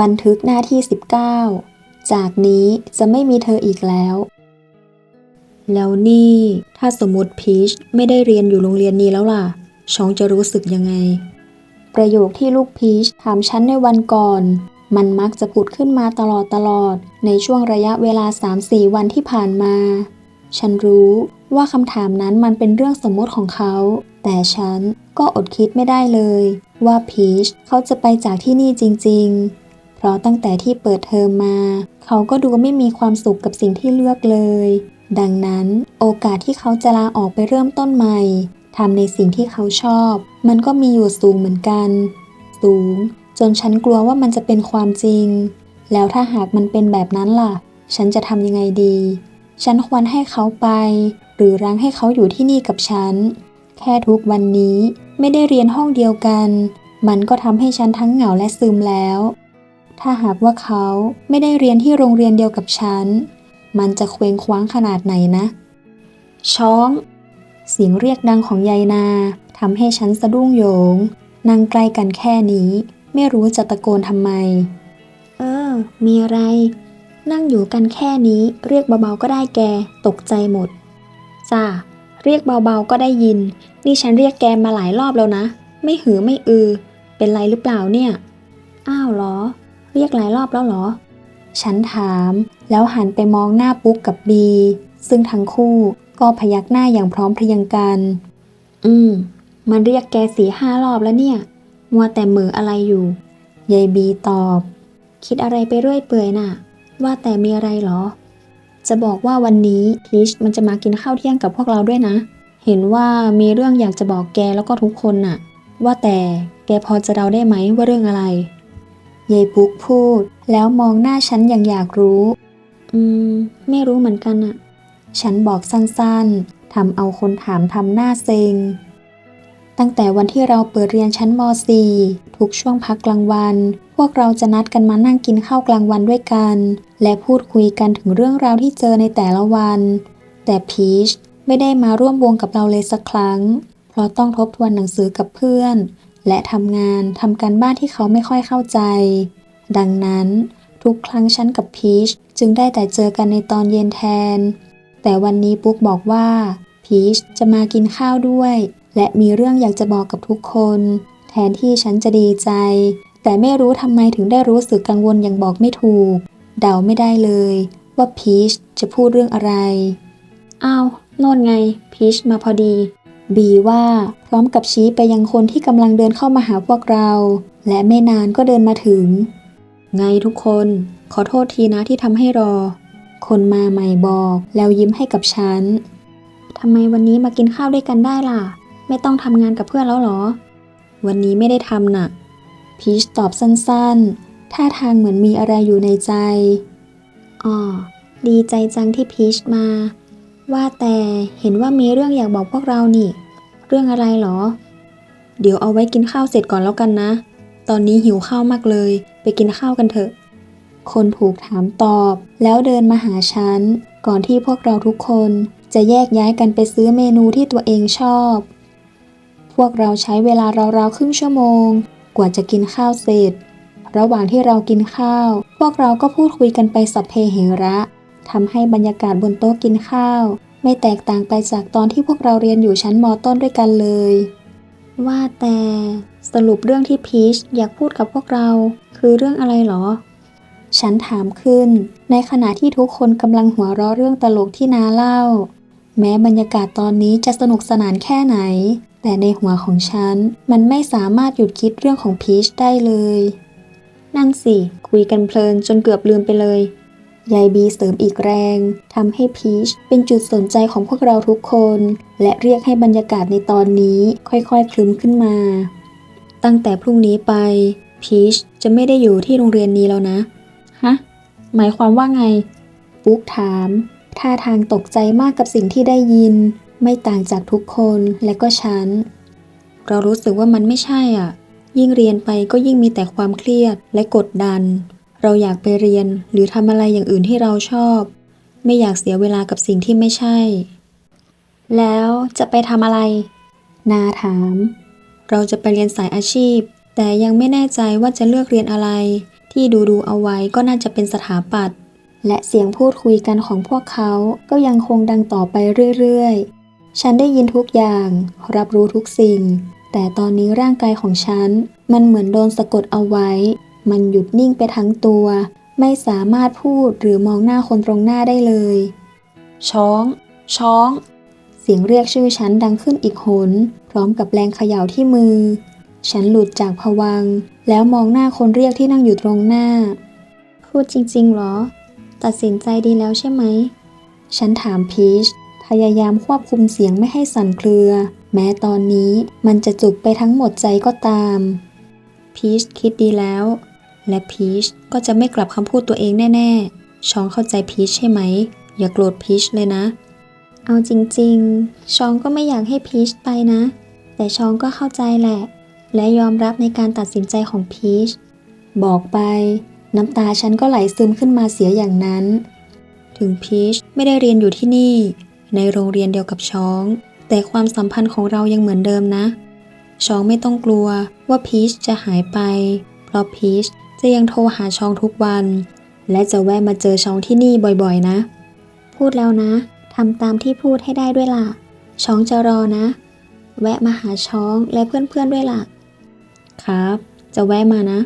บันทึกหน้าที่ 19 จากนี้จะไม่มีเธออีกแล้ว แล้วนี่ถ้าสมมติพีชไม่ได้เรียนอยู่โรงเรียนนี้แล้วล่ะ ชองจะรู้สึกยังไง ประโยคที่ลูกพีชถามฉันในวันก่อน มันมักจะผุดขึ้นมาตลอดตลอด ในช่วงระยะเวลา 3-4 วันที่ผ่านมา ฉันรู้ว่าคำถามนั้นมันเป็นเรื่องสมมติของเขา แต่ฉันก็อดคิดไม่ได้เลย ว่าพีชเขาจะไปจากที่นี่จริง ๆ เพราะตั้งแต่ที่เปิดเทอมมา เขาก็ดูไม่มีความสุขกับสิ่งที่เลือกเลย ดังนั้นโอกาสที่เขาจะลาออกไปเริ่มต้นใหม่ทำในสิ่งที่เขาชอบ มันก็มีอยู่สูงเหมือนกัน สูง จนฉันกลัวว่ามันจะเป็นความจริง แล้วถ้าหากมันเป็นแบบนั้นล่ะ ฉันจะทำยังไงดี ฉันควรให้เขาไป หรือรั้งให้เขาอยู่ที่นี่กับฉัน แค่ทุกวันนี้ไม่ได้เรียนห้องเดียวกัน มันก็ทำให้ฉันทั้งเหงาและซึมแล้ว ถ้าหากว่าเขาไม่ได้เรียนที่โรงเรียนเดียวกับฉัน มันจะเคว้งคว้างขนาดไหนนะ ช้อง เสียงเรียกดังของยายนาทำให้ฉันสะดุ้งโยง นั่งใกล้กันแค่นี้ ไม่รู้จะตะโกนทำไม เออ มีอะไร นั่งอยู่กันแค่นี้เรียกเบาๆก็ได้แก ตกใจหมด จ้า เรียกเบาๆก็ได้ยิน นี่ฉันเรียกแกมาหลายรอบแล้วนะ ไม่หือไม่อือ เป็นไรหรือเปล่าเนี่ย อ้าวเหรอ เรียกหลายรอบแล้วเหรอ ฉันถามแล้วหันไปมองหน้าปุ๊กกับบี ซึ่งทั้งคู่ก็พยักหน้าอย่างพร้อมเพรียงกัน อืม มันเรียกแกสี่ห้ารอบแล้วเนี่ย มัวแต่เหมืออะไรอยู่ยายบีตอบ คิดอะไรไปเรื่อยเปื่อยน่ะ ว่าแต่มีอะไรเหรอ จะบอกว่าวันนี้พีชมันจะมากินข้าวเที่ยงกับพวกเราด้วยนะ เห็นว่ามีเรื่องอยากจะบอกแกแล้วก็ทุกคนน่ะ ว่าแต่แกพอจะเดาได้ไหมว่าเรื่องอะไร ยายปุ๊กพูด แล้วมองหน้าฉันอย่างอยากรู้ อืม ไม่รู้เหมือนกันน่ะฉันบอกสั้นๆ ทำเอาคนถามทำหน้าเซ็ง ตั้งแต่วันที่เราเปิดเรียนชั้นม .4 ทุกช่วงพักกลางวัน พวกเราจะนัดกันมานั่งกินข้าวกลางวันด้วยกัน และพูดคุยกันถึงเรื่องราวที่เจอในแต่ละวัน แต่พีชไม่ได้มาร่วมวงกับเราเลยสักครั้ง เพราะต้องทบทวนหนังสือกับเพื่อน และทำงานทำการบ้านที่เขาไม่ค่อยเข้าใจ ดังนั้นทุกครั้งฉันกับพีชจึงได้แต่เจอกันในตอนเย็นแทน แต่วันนี้ปุ๊กบอกว่าพีชจะมากินข้าวด้วย และมีเรื่องอยากจะบอกกับทุกคน แทนที่ฉันจะดีใจ แต่ไม่รู้ทำไมถึงได้รู้สึกกังวลอย่างบอกไม่ถูก เดาไม่ได้เลย ว่าพีชจะพูดเรื่องอะไร อ้าวโน่นไงพีชมาพอดี บีว่าพร้อมกับชี้ไปยังคนที่กำลังเดินเข้ามาหาพวกเรา และไม่นานก็เดินมาถึง ไงทุกคน ขอโทษทีนะที่ทำให้รอ คนมาใหม่บอกแล้วยิ้มให้กับฉันทำไมวันนี้มากินข้าวด้วยกันได้ล่ะ ไม่ต้องทำงานกับเพื่อนแล้วเหรอ วันนี้ไม่ได้ทำน่ะ พีชตอบสั้นๆ ท่าทางเหมือนมีอะไรอยู่ในใจอ๋อดีใจจังที่พีชมา ว่าแต่เห็นว่ามีเรื่องอยากบอกพวกเรานี่ รื่องอะไรเหรอ เดี๋ยวเอาไว้กินข้าวเสร็จก่อนแล้วกันนะ ตอนนี้หิวข้าวมากเลย ไปกินข้าวกันเถอะ คนถูกถามตอบ แล้วเดินมาหาฉัน ก่อนที่พวกเราทุกคนจะแยกย้ายกันไปซื้อเมนูที่ตัวเองชอบ พวกเราใช้เวลาราวๆครึ่งชั่วโมง กว่าจะกินข้าวเสร็จ ระหว่างที่เรากินข้าว พวกเราก็พูดคุยกันไปสัพเพเหระทำให้บรรยากาศบนโต๊ะกินข้าว ไม่แตกต่างไปจากตอนที่พวกเราเรียนอยู่ชั้นมต้นด้วยกันเลย ว่าแต่สรุปเรื่องที่พีชอยากพูดกับพวกเรา คือเรื่องอะไรหรอ ฉันถามขึ้น ในขณะที่ทุกคนกำลังหัวเราะเรื่องตลกที่นาเล่า แม้บรรยากาศตอนนี้จะสนุกสนานแค่ไหน แต่ในหัวของฉัน มันไม่สามารถหยุดคิดเรื่องของพีชได้เลย นั่นสิ คุยกันเพลินจนเกือบลืมไปเลย ยายบีเสริมอีกแรงทำให้พีชเป็นจุดสนใจของพวกเราทุกคน และเรียกให้บรรยากาศในตอนนี้ค่อยๆคลึ้มขึ้นมา ตั้งแต่พรุ่งนี้ไปพีชจะไม่ได้อยู่ที่โรงเรียนนี้แล้วนะ ฮะ หมายความว่าไง ปุ๊กถาม ท่าทางตกใจมากกับสิ่งที่ได้ยิน ไม่ต่างจากทุกคนและก็ฉัน เรารู้สึกว่ามันไม่ใช่อะ ยิ่งเรียนไปก็ยิ่งมีแต่ความเครียดและกดดัน เราอยากไปเรียนหรือทำอะไรอย่างอื่นที่เราชอบ ไม่อยากเสียเวลากับสิ่งที่ไม่ใช่ แล้วจะไปทำอะไร นาถาม เราจะไปเรียนสายอาชีพ แต่ยังไม่แน่ใจว่าจะเลือกเรียนอะไร ที่ดูดูเอาไว้ก็น่าจะเป็นสถาปัตย์และเสียงพูดคุยกันของพวกเขาก็ยังคงดังต่อไปเรื่อยๆ ฉันได้ยินทุกอย่าง รับรู้ทุกสิ่ง แต่ตอนนี้ร่างกายของฉัน มันเหมือนโดนสะกดเอาไว้ มันหยุดนิ่งไปทั้งตัว ไม่สามารถพูดหรือมองหน้าคนตรงหน้าได้เลย ช้อง ช้อง เสียงเรียกชื่อฉันดังขึ้นอีกหน พร้อมกับแรงเขย่าที่มือ ฉันหลุดจากผวัง แล้วมองหน้าคนเรียกที่นั่งอยู่ตรงหน้า พูดจริง ๆ หรอ ตัดสินใจดีแล้วใช่ไหม ฉันถามพีชพยายามควบคุมเสียงไม่ให้สั่นเครือ แม้ตอนนี้มันจะจุกไปทั้งหมดใจก็ตาม พีชคิดดีแล้ว และพีชก็จะไม่กลับคำพูดตัวเองแน่ๆ ชองเข้าใจพีชใช่ไหม อย่าโกรธพีชเลยนะ เอาจริงๆ ชองก็ไม่อยากให้พีชไปนะ แต่ชองก็เข้าใจแหละ และยอมรับในการตัดสินใจของพีช บอกไป น้ำตาฉันก็ไหลซึมขึ้นมาเสียอย่างนั้น ถึงพีชไม่ได้เรียนอยู่ที่นี่ ในโรงเรียนเดียวกับช้อง แต่ความสัมพันธ์ของเรายังเหมือนเดิมนะช้องไม่ต้องกลัวว่าพีชจะหายไป เพราะพีช จะยังโทรหาชองทุกวัน และจะแวะมาเจอชองที่นี่บ่อยๆ นะ พูดแล้วนะทำตามที่พูดให้ได้ด้วยล่ะชองจะรอนะ แวะมาหาช้องและเพื่อนๆด้วยล่ะ ครับ จะแวะมานะ